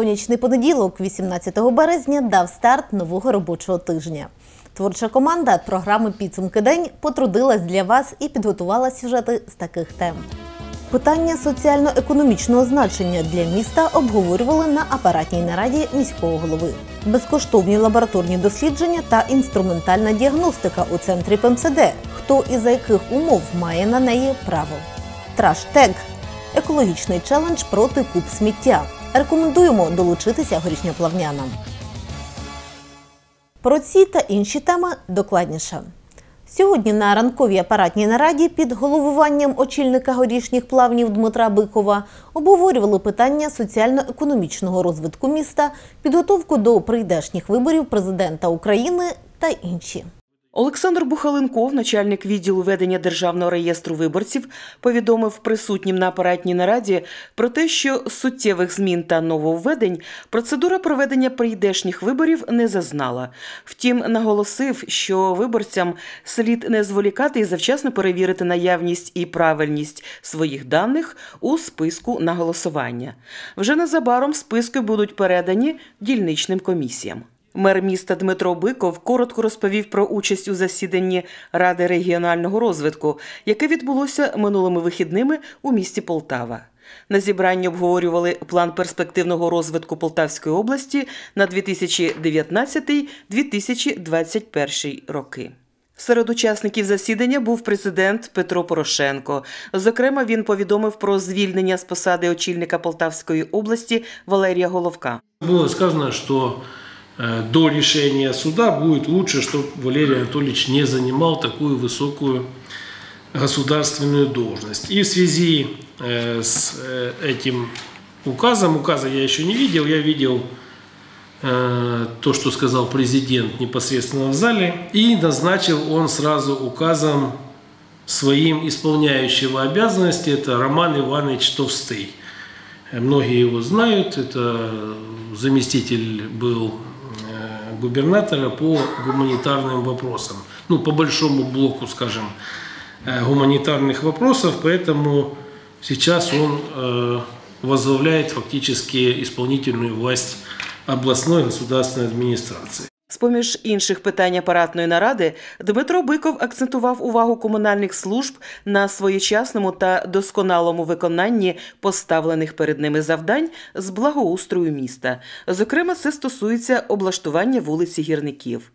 Сонячний понеділок, 18 березня, дав старт нового робочого тижня. Творча команда програми Підсумки день потрудилась для вас і підготувала сюжети з таких тем. Питання соціально-економічного значення для міста обговорювали на апаратній нараді міського голови. Безкоштовні лабораторні дослідження та інструментальна діагностика у центрі ПМСД. Хто і за яких умов має на неї право? Траш-тег – екологічний челендж проти куб сміття. Рекомендуємо долучитися горішньоплавнянам. Про ці та інші теми докладніше. Сьогодні на ранковій апаратній нараді під головуванням очільника горішніх плавнів Дмитра Бикова обговорювали питання соціально-економічного розвитку міста, підготовку до прийдешніх виборів президента України та інші. Олександр Бухаленков, начальник відділу ведення державного реєстру виборців, повідомив присутнім на апаратній нараді про те, що суттєвих змін та нововведень процедура проведення прийдешніх виборів не зазнала. Втім, наголосив, що виборцям слід не зволікати і завчасно перевірити наявність і правильність своїх даних у списку на голосування. Вже незабаром списки будуть передані дільничним комісіям. Мер міста Дмитро Биков коротко розповів про участь у засіданні Ради регіонального розвитку, яке відбулося минулими вихідними у місті Полтава. На зібранні обговорювали план перспективного розвитку Полтавської області на 2019-2021 роки. Серед учасників засідання був президент Петро Порошенко. Зокрема, він повідомив про звільнення з посади очільника Полтавської області Валерія Головка. Было сказано, э, до решения суда будет лучше, чтобы Валерий Анатольевич не занимал такую высокую государственную должность. И в связи э, с э, этим указом, указа я еще не видел, я видел э, то, что сказал президент непосредственно в зале, и назначил он сразу указом своим исполняющего обязанности, это Роман Иванович Товстый. Э, Многие его знают, это заместитель был э, губернатора по гуманитарным вопросам. Ну, по большому блоку, скажем, э, гуманитарных вопросов, поэтому сейчас он э, возглавляет фактически исполнительную власть областной государственной администрации. З-поміж інших питань апаратної наради Дмитро Биков акцентував увагу комунальних служб на своєчасному та досконалому виконанні поставлених перед ними завдань з благоустрою міста. Зокрема, це стосується облаштування вулиці гірників.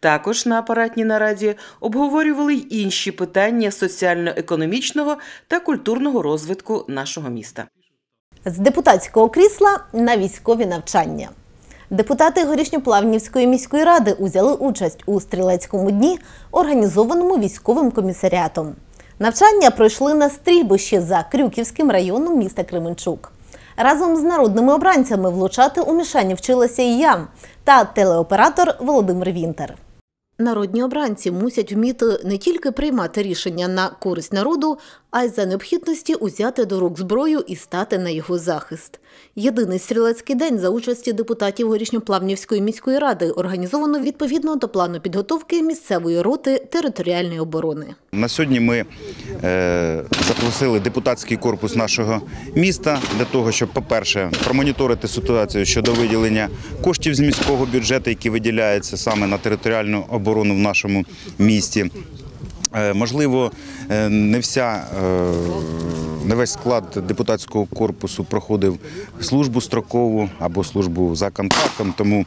Також на апаратній нараді обговорювали й інші питання соціально-економічного та культурного розвитку нашого міста. З депутатського крісла на військові навчання. Депутати Горішньоплавнівської міської ради узяли участь у стрілецькому дні, організованому військовим комісаріатом. Навчання пройшли на стрільбищі за Крюківським районом міста Кременчук. Разом з народними обранцями влучати у мішені вчилася і я та телеоператор Володимир Вінтер. Народні обранці мусять вміти не тільки приймати рішення на користь народу, а й за необхідності узяти до рук зброю і стати на його захист. Єдиний стрілецький день за участі депутатів Горішньоплавнівської міської ради організовано відповідно до плану підготовки місцевої роти територіальної оборони. На сьогодні ми е, запросили депутатський корпус нашого міста для того, щоб, по-перше, промоніторити ситуацію щодо виділення коштів з міського бюджету, які виділяються саме на територіальну оборону в нашому місті. Е, Можливо, е, не вся е, не весь склад депутатського корпусу проходив службу строкову або службу за контрактом, тому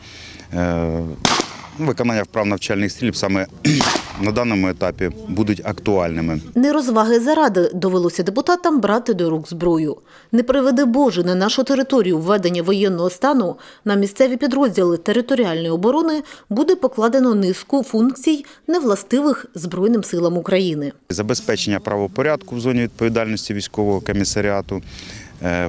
виконання вправ навчальних стрільб саме на даному етапі будуть актуальними. Не розваги заради довелося депутатам брати до рук зброю. Не приведи Боже на нашу територію введення воєнного стану на місцеві підрозділи територіальної оборони буде покладено низку функцій, невластивих Збройним силам України. Забезпечення правопорядку в зоні відповідальності військового комісаріату,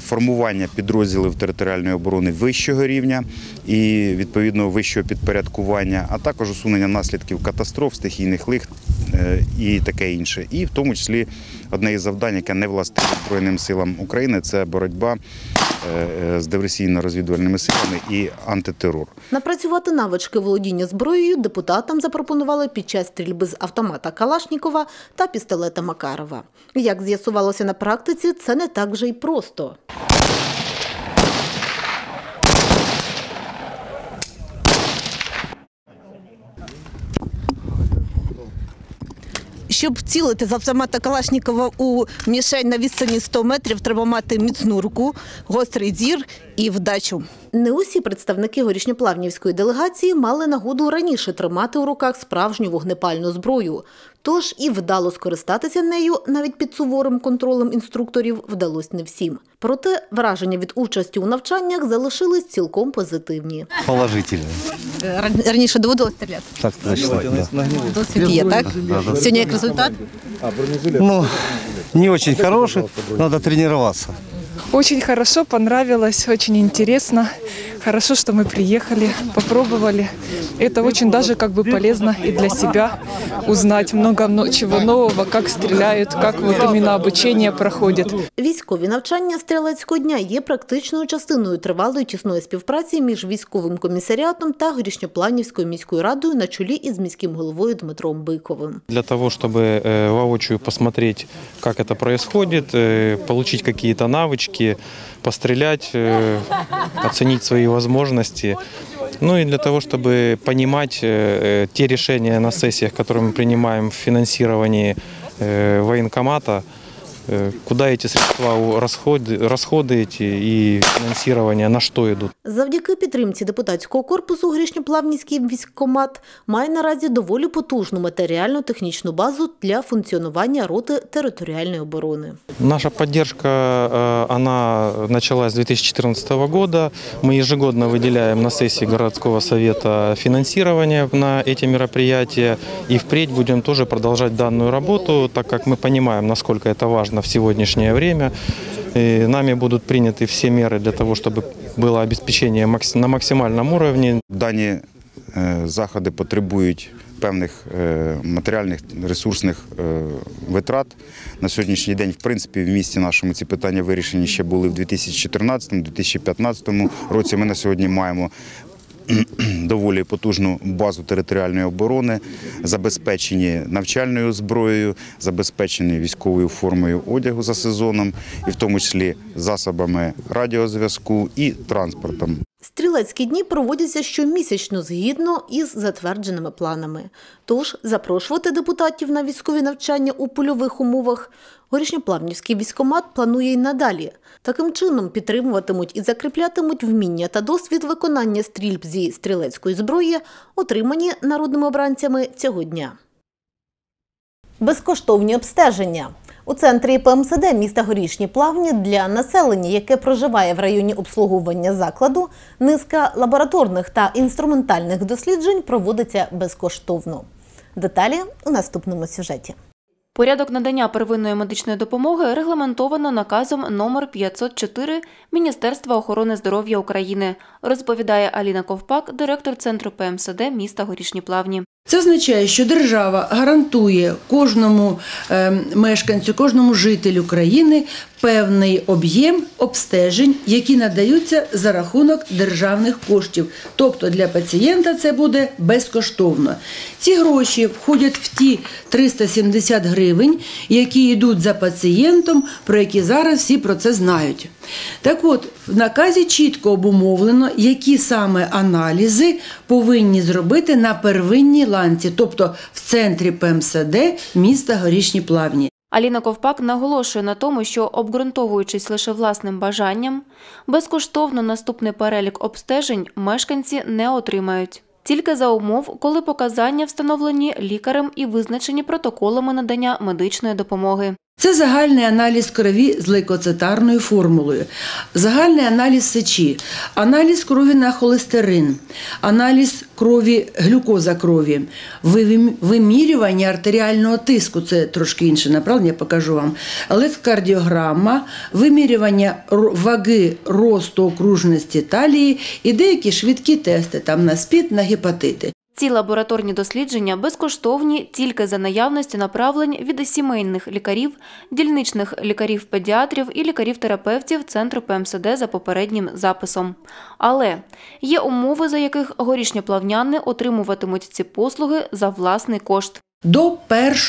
формування підрозділів територіальної оборони вищого рівня і відповідно вищого підпорядкування, а також усунення наслідків катастроф, стихійних лих е, і таке інше. І в тому числі одне із завдань, яке не властиве Збройним силам України, це боротьба е, е, з диверсійно-розвідувальними силами і антитерор. Напрацювати навички володіння зброєю депутатам запропонували під час стрільби з автомата Калашнікова та пістолета Макарова. Як з'ясувалося на практиці, це не так же й просто. Щоб цілити з автомата Калашникова у мішень на відстані 100 метрів, треба мати міцну руку, гострий зір і вдачу. Не усі представники горішньоплавнівської делегації мали нагоду раніше тримати у руках справжню вогнепальну зброю. Тож і вдало скористатися нею навіть під суворим контролем інструкторів вдалося не всім. Проте враження від участі у навчаннях залишились цілком позитивні. Положительно. Раніше доводилось стріляти. Так точно. Да. Досвід є, так? Сьогодні як результат? Ну, не очень хороший, надо тренироваться. Очень хорошо, понравилось, очень интересно. Хорошо, что мы приехали, попробовали. Это очень даже как бы полезно и для себя узнать много мно- чего нового, как стреляют, как вот именно обучение проходит. Військові навчання стрілецького дня є практичною частиною тривалої тісної співпраці між військовим комісаріатом та Горішньопланівською міською радою на чолі із міським головою Дмитром Биковим. для того, чтобы э, воочию посмотреть, как это происходит, э, получить какие-то навычки, пострелять, э, оценить свои возможности. Ну и для того, чтобы понимать э, э, те решения на сессиях, которые мы принимаем в финансировании э, военкомата, э, куда эти средства у- расходы, расходы эти и финансирование, на что идут. Завдяки підтримці депутатського корпусу Горішньоплавнівський військкомат має наразі доволі потужну матеріально-технічну базу для функціонування роти територіальної оборони. Наша поддержка, э, она началась с 2014 года. Мы ежегодно выделяем на сессии городского совета финансирование на эти мероприятия. И впредь будем тоже продолжать данную работу, так как мы понимаем, насколько это важно в сегодняшнее время. И нами будут приняты все меры для того, чтобы было обеспечение макс- на максимальном уровне. Дані е, заходи потребують певних е, матеріальних ресурсних е, витрат. На сьогоднішній день, в принципі, в місті нашому ці питання вирішені ще були в 2014-2015 році. Ми на сьогодні маємо доволі потужну базу територіальної оборони, забезпечені навчальною зброєю, забезпечені військовою формою одягу за сезоном, і в тому числі засобами радіозв'язку і транспортом. Стрілецькі дні проводяться щомісячно згідно із затвердженими планами. Тож запрошувати депутатів на військові навчання у польових умовах Горішньоплавнівський військомат планує й надалі. Таким чином підтримуватимуть і закріплятимуть вміння та досвід виконання стрільб зі стрілецької зброї, отримані народними обранцями цього дня. Безкоштовні обстеження. У центрі ПМСД міста Горішні Плавні для населення, яке проживає в районі обслуговування закладу, низка лабораторних та інструментальних досліджень проводиться безкоштовно. Деталі у наступному сюжеті. Порядок надання первинної медичної допомоги регламентовано наказом номер 504 Міністерства охорони здоров'я України, розповідає Аліна Ковпак, директор центру ПМСД міста Горішні Плавні. Це означає, що держава гарантує кожному е, мешканцю, кожному жителю країни певний об'єм обстежень, які надаються за рахунок державних коштів. Тобто для пацієнта це буде безкоштовно. Ці гроші входять в ті 370 гривень, які йдуть за пацієнтом, про які зараз всі про це знають. Так от, в наказі чітко обумовлено, які саме аналізи повинні зробити на первинній ланці, тобто в центрі ПМСД міста Горішні Плавні. Аліна Ковпак наголошує на тому, що обґрунтовуючись лише власним бажанням, безкоштовно наступний перелік обстежень мешканці не отримають. Тільки за умов, коли показання встановлені лікарем і визначені протоколами надання медичної допомоги. Це загальний аналіз крові з лейкоцитарною формулою, загальний аналіз сечі, аналіз крові на холестерин, аналіз крові, глюкоза крові, вимірювання артеріального тиску, це трошки інше направлення, я покажу вам, електрокардіограма, вимірювання ваги росту окружності талії і деякі швидкі тести там на СПІД, на гепатити. Ці лабораторні дослідження безкоштовні тільки за наявності направлень від сімейних лікарів, дільничних лікарів-педіатрів і лікарів-терапевтів Центру ПМСД за попереднім записом. Але є умови, за яких горішньоплавняни отримуватимуть ці послуги за власний кошт. До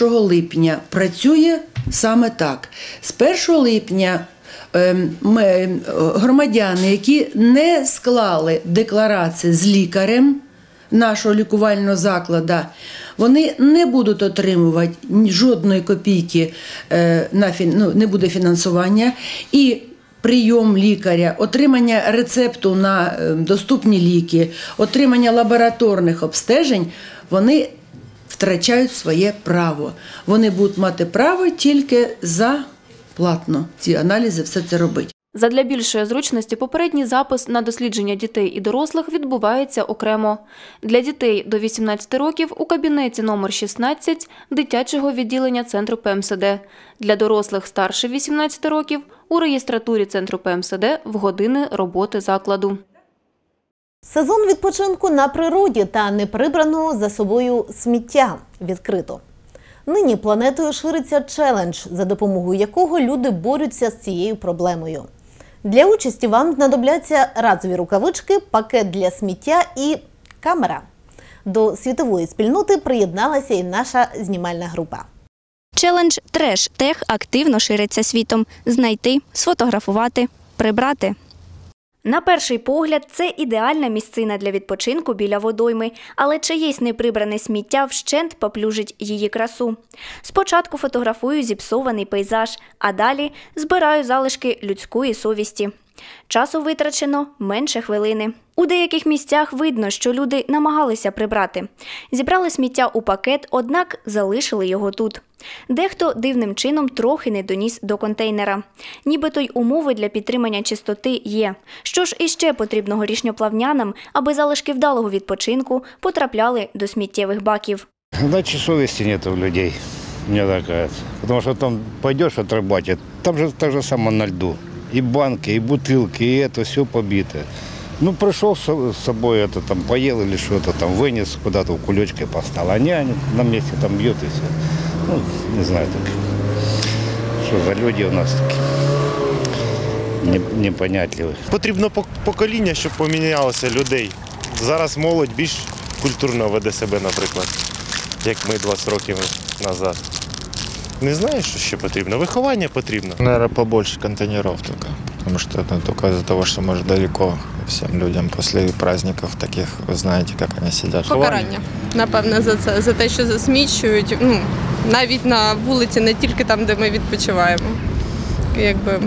1 липня працює саме так. З 1 липня ем, ми, е, громадяни, які не склали декларації з лікарем нашого лікувального закладу, Вони не будуть отримувати жодної копійки е, на ну, не буде фінансування і. Прийом лікаря, отримання рецепту на е, доступні ліки, отримання лабораторних обстежень, вони втрачають своє право. Вони будуть мати право тільки за платно ці аналізи, все це робити. Задля більшої зручності попередній запис на дослідження дітей і дорослих відбувається окремо. Для дітей до 18 років у кабінеті номер 16 дитячого відділення центру ПМСД. Для дорослих старше 18 років у реєстратурі центру ПМСД в години роботи закладу. Сезон відпочинку на природі та неприбраного за собою сміття відкрито. Нині планетою шириться челендж, за допомогою якого люди борються з цією проблемою. Для участі вам знадобляться разові рукавички, пакет для сміття і камера. До світової спільноти приєдналася і наша знімальна група. Челендж Треш Тех активно шириться світом. Знайти, сфотографувати, прибрати. На перший погляд, це ідеальна місцина для відпочинку біля водойми, але чиєсь неприбране сміття вщент поплюжить її красу. Спочатку фотографую зіпсований пейзаж, а далі збираю залишки людської совісті. Часу витрачено менше хвилини. У деяких місцях видно, що люди намагалися прибрати. Зібрали сміття у пакет, однак залишили його тут. Дехто дивним чином трохи не доніс до контейнера. Нібито й умови для підтримання чистоти є. Що ж іще потрібно горішньоплавнянам, аби залишки вдалого відпочинку потрапляли до сміттєвих баків. Значит, совести нет у людей, мне так кажется. Потому что там пойдешь отрабатывать, там же так же самое на льду И банки, и бутылки, и это все побито. Ну, пришел с с собой это там поел или что-то там вынес куда-то в кулечке поставил. Они, они на месте там бьют и все. Ну, не знаю так. Что за люди у нас такие. Не- Непонятливые. Потрібно пок- покоління, щоб помінялося людей. Зараз молодь більш культурно веде себе, наприклад, як ми 20 років назад. Не знаю, що ще потрібно. Виховання потрібно. Наверное, побольше контейнеров только. Потому что это только из-за того, что может далеко всем людям после праздников таких, вы знаете, как они сидят. Покарання, напевне, за це, за те, що засмічують. Ну, навіть на вулиці, не тільки там, де ми відпочиваємо. Якби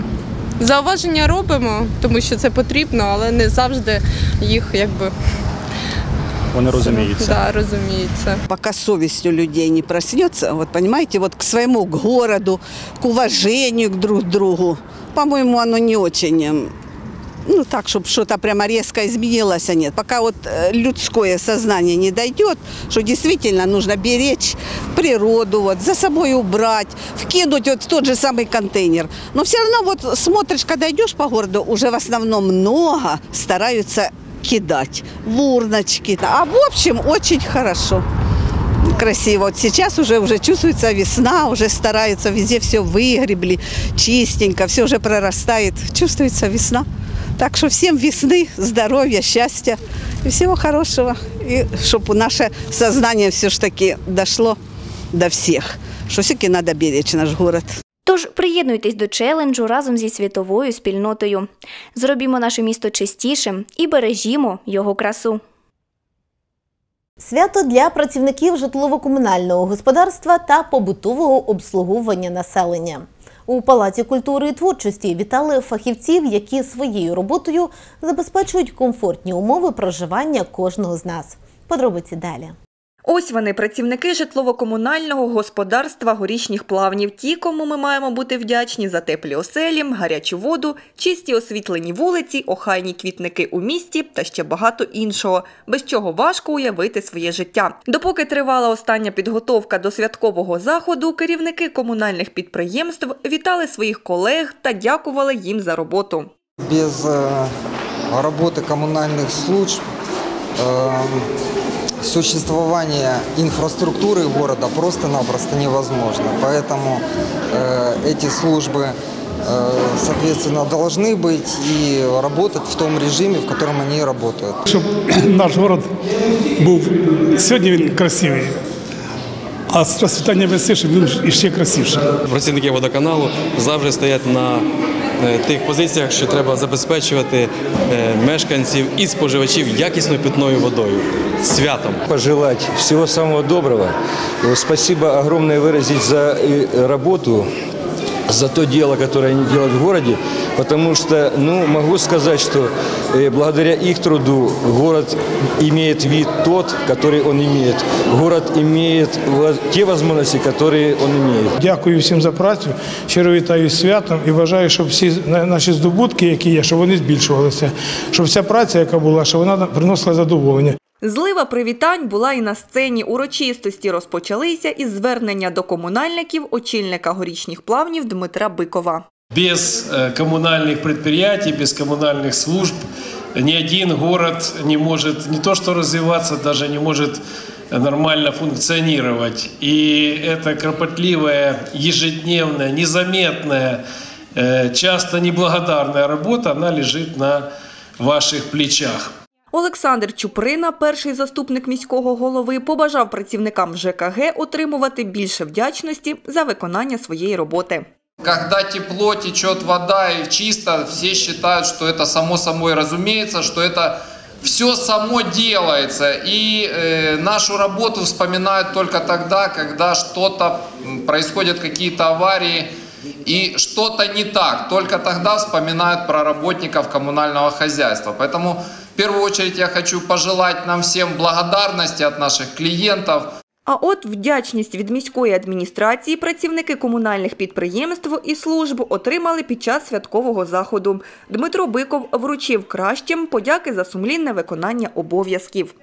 зауваження робимо, тому що це потрібно, але не завжди їх якби Вони розуміються. да, розуміються. Пока совесть у людей не проснется, вот понимаете, вот к своему к городу, к уважению к друг другу, по-моему, оно не очень, эм, ну так, чтобы что-то прямо резко изменилось, а нет. Пока вот э, людское сознание не дойдет, что действительно нужно беречь природу, вот, за собой убрать, вкинуть вот в тот же самый контейнер. Но все равно вот смотришь, когда идешь по городу, уже в основном много стараются кидать в урночки. А в общем, очень хорошо. Красиво. Вот сейчас уже, уже чувствуется весна, уже стараются, везде все выгребли, чистенько, все уже прорастает. Чувствуется весна. Так что всем весны, здоровья, счастья и всего хорошего. И чтобы наше сознание все ж таки дошло до всех, что все-таки надо беречь наш город. Тож приєднуйтесь до челенджу разом зі світовою спільнотою. Зробімо наше місто чистішим і бережімо його красу. Свято для працівників житлово-комунального господарства та побутового обслуговування населення. У Палаці культури і творчості вітали фахівців, які своєю роботою забезпечують комфортні умови проживання кожного з нас. Подробиці далі. Ось вони, працівники житлово-комунального господарства горішніх плавнів. Ті, кому ми маємо бути вдячні за теплі оселі, гарячу воду, чисті освітлені вулиці, охайні квітники у місті та ще багато іншого, без чого важко уявити своє життя. Допоки тривала остання підготовка до святкового заходу, керівники комунальних підприємств вітали своїх колег та дякували їм за роботу. Без э, работы коммунальных служб э, существование инфраструктуры города просто-напросто невозможно. Поэтому э, эти службы, э, соответственно, должны быть и работать в том режиме, в котором они и работают. Щоб наш город був сьогодні він красивий, а з розцвітання весни, щоб він іще красивше. Працівники водоканалу завжди стоять на е, тих позиціях, що треба забезпечувати е, мешканців і споживачів якісною питною водою. З Святом! Пожелать всего самого доброго. Э, Спасибо огромное выразить за э, работу, за то дело, которое они делают в городе, потому что, ну, могу сказать, что э, благодаря их труду город имеет вид тот, который он имеет. Город имеет воз- те возможности, которые он имеет. Дякую всім за працю. Щиро вітаю з святом і бажаю, щоб всі на- наші здобутки, які є, щоб вони збільшувалися. Щоб вся праця, яка була, щоб вона приносила задоволення. Злива привітань була і на сцені. Урочистості розпочалися із звернення до комунальників очільника горішніх плавнів Дмитра Бикова. Без э, коммунальных предприятий, без коммунальных служб ни один город не может не то что развиваться, даже не может нормально функционировать. И эта кропотливая, ежедневная, незаметная, э, часто неблагодарная работа, она лежит на ваших плечах. Олександр Чуприна, перший заступник міського голови, побажав працівникам ЖКГ отримувати більше вдячності за виконання своєї роботи. Когда тепло, течет вода и чисто, все считают, что это само собой разумеется, что это все само делается. И э, нашу работу вспоминают только тогда, когда что-то происходят какие-то аварии и что-то не так. Только тогда вспоминают про работников коммунального хозяйства. Поэтому в первую очередь я хочу пожелать нам всем благодарности от наших клиентов, А от вдячність від міської адміністрації працівники комунальних підприємств і служб отримали під час святкового заходу. Дмитро Биков вручив кращим подяки за сумлінне виконання обов'язків.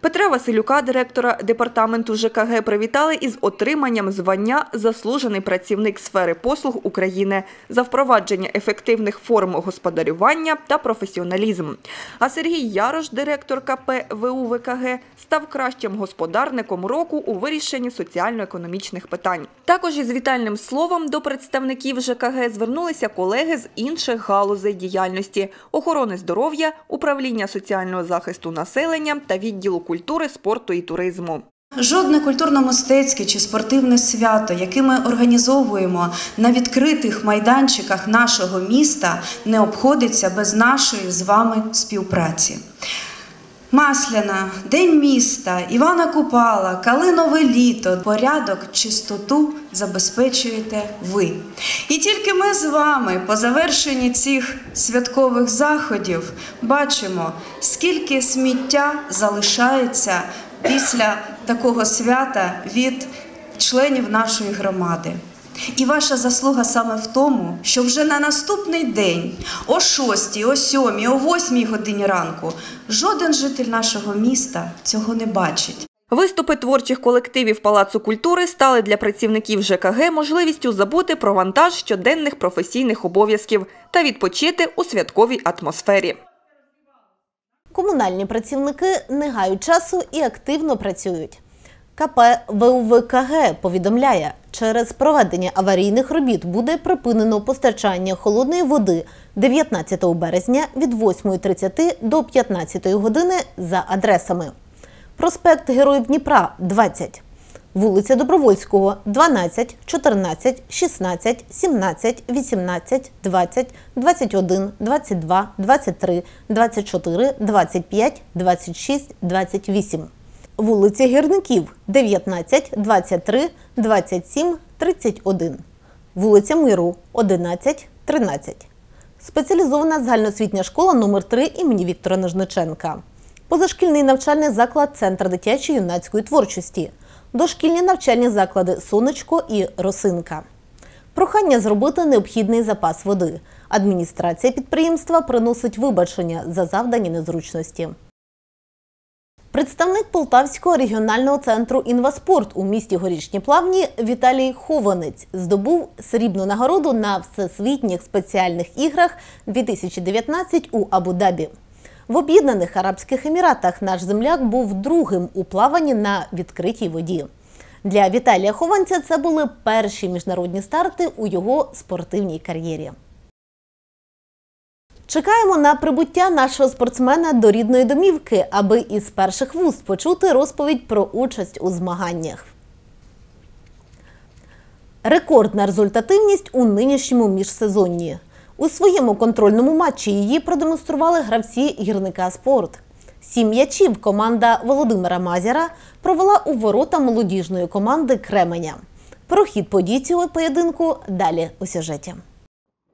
Петра Василюка, директора департаменту ЖКГ, привітали із отриманням звання Заслужений працівник сфери послуг України за впровадження ефективних форм господарювання та професіоналізм. А Сергій Ярош, директор КП ВУ ВКГ, став кращим господарником року у вирішенні соціально-економічних питань. Також із вітальним словом до представників ЖКГ звернулися колеги з інших галузей діяльності охорони здоров'я, управління соціального захисту населення та відділу культури, спорту і туризму. Жодне культурно-мистецьке чи спортивне свято, яке ми організовуємо на відкритих майданчиках нашого міста, не обходиться без нашої з вами співпраці. Масляна, День міста, Івана Купала, Калинове літо, порядок, чистоту забезпечуєте ви. І тільки ми з вами по завершенні цих святкових заходів бачимо, скільки сміття залишається після такого свята від членів нашої громади. І ваша заслуга саме в тому, що вже на наступний день, о 6, о 7, о 8 годині ранку, жоден житель нашого міста цього не бачить. Виступи творчих колективів Палацу культури стали для працівників ЖКГ можливістю забути про вантаж щоденних професійних обов'язків та відпочити у святковій атмосфері. Комунальні працівники не гають часу і активно працюють. КП ВУВКГ повідомляє, через проведення аварійних робіт буде припинено постачання холодної води 19 березня від 8.30 до 15 години за адресами. Проспект Героїв Дніпра 20, вулиця Добровольського 12, 14, 16, 17, 18, 20, 21, 22, 23, 24, 25, 26, 28. Вулиця Гірників 19, 23, 27, 31. Вулиця Миру 11, 13. Спеціалізована загальноосвітня школа номер 3 імені Віктора Нижниченка. Позашкільний навчальний заклад Центр дитячої юнацької творчості. Дошкільні навчальні заклади Сонечко і Росинка. Прохання зробити необхідний запас води. Адміністрація підприємства приносить вибачення за завдані незручності. Представник Полтавського регіонального центру інваспорт у місті Горішні Плавні Віталій Хованець здобув срібну нагороду на всесвітніх спеціальних іграх 2019 у Абу-Дабі. В Об'єднаних Арабських Еміратах наш земляк був другим у плаванні на відкритій воді. Для Віталія Хованця це були перші міжнародні старти у його спортивній кар'єрі. Чекаємо на прибуття нашого спортсмена до рідної домівки, аби із перших вуст почути розповідь про участь у змаганнях. Рекордна результативність у нинішньому міжсезонні. У своєму контрольному матчі її продемонстрували гравці гірника спорт. Сім м'ячів команда Володимира Мазіра провела у ворота молодіжної команди Кременя. Про хід подій цього поєдинку далі у сюжеті.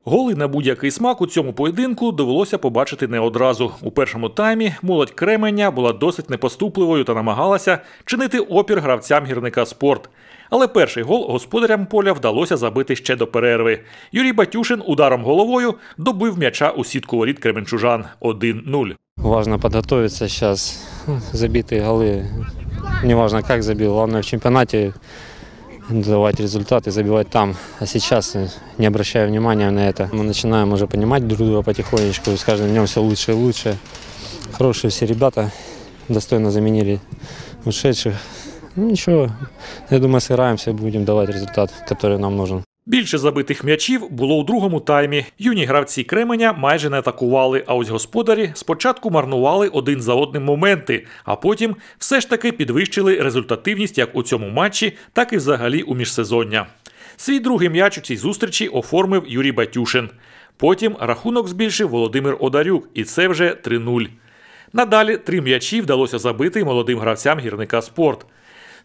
Голи на будь-який смак у цьому поєдинку довелося побачити не одразу. У першому таймі молодь Кременя була досить непоступливою та намагалася чинити опір гравцям гірника спорт. Але перший гол господарям поля вдалося забити ще до перерви. Юрій Батюшин ударом головою добив м'яча у сітку воріт кременчужан 1-0. Важно подготовиться сейчас. Забитые голы. Неважно, как забил. Главное в чемпионате давать результаты, забивать там. А сейчас, э, не обращая внимания на это, мы начинаем уже понимать друг друга потихонечку. С каждым днем все лучше и лучше. Хорошие все ребята. Достойно заменили ушедших. Ну, ничего, я думаю, сыграемся и будем давать результат, который нам нужен. Більше забитих м'ячів було у другому таймі. Юні гравці Кременя майже не атакували, а ось господарі спочатку марнували один за одним моменти, а потім все ж таки підвищили результативність як у цьому матчі, так і взагалі у міжсезоння. Свій другий м'яч у цій зустрічі оформив Юрій Батюшин. Потім рахунок збільшив Володимир Одарюк, і це вже 3-0. Надалі три м'ячі вдалося забити молодим гравцям гірника спорт.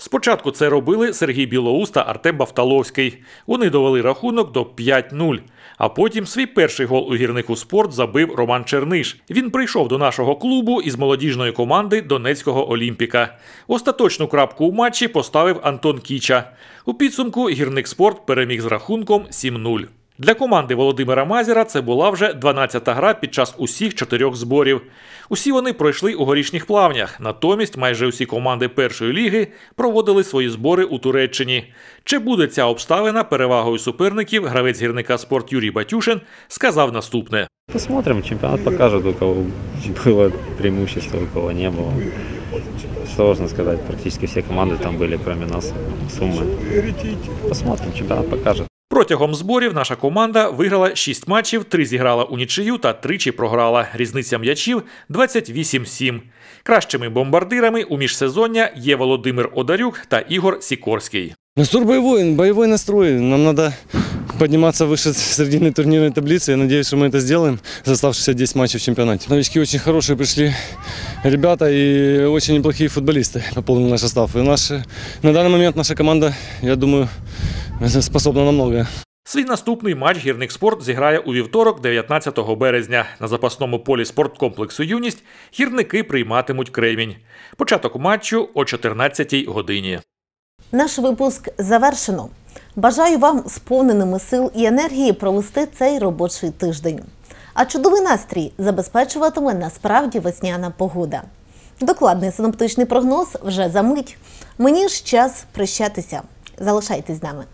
Спочатку це робили Сергій Білоус та Артем Бавталовський. Вони довели рахунок до 5-0. А потім свій перший гол у гірнику спорт забив Роман Черниш. Він прийшов до нашого клубу із молодіжної команди Донецького Олімпіка. Остаточну крапку у матчі поставив Антон Кіча. У підсумку гірник спорт переміг з рахунком 7-0. Для команди Володимира Мазіра це була вже 12-та гра під час усіх чотирьох зборів. Усі вони пройшли у горішніх плавнях. Натомість майже усі команди першої ліги проводили свої збори у Туреччині. Чи буде ця обставина перевагою суперників? Гравець гірника спорт Юрій Батюшин сказав наступне: Посмотрим, чемпионат покажет, у кого было преимущество, у кого не было. Сложно сказать, практически все команды там были, кроме нас, суммы. Посмотрим, чемпионат покажет. Протягом зборів наша команда виграла 6 матчів, 3 зіграла у нічию та тричі програла. Різниця м'ячів 28-7. Кращими бомбардирами у міжсезоння є Володимир Одарюк та Ігор Сікорський. Настур боевой, боевой настрой. Нам надо подниматься выше срединной турнирной таблицы. Я надеюсь, что мы это сделаем за оставшиеся 10 матчей в чемпионате. Новички очень хорошие пришли ребята и очень неплохие футболисты пополнили наш состав. И наш, на данный момент наша команда, я думаю, способна на многое. Свій наступний матч гірник спорт зіграє у вівторок, 19 березня. На запасному полі спорткомплексу Юність гірники прийматимуть кремінь. Початок матчу о 14 годині. Наш випуск завершено. Бажаю вам сповненими сил і енергії провести цей робочий тиждень. А чудовий настрій забезпечуватиме насправді весняна погода. Докладний синоптичний прогноз вже за мить. Мені ж час прощатися. Залишайтесь з нами.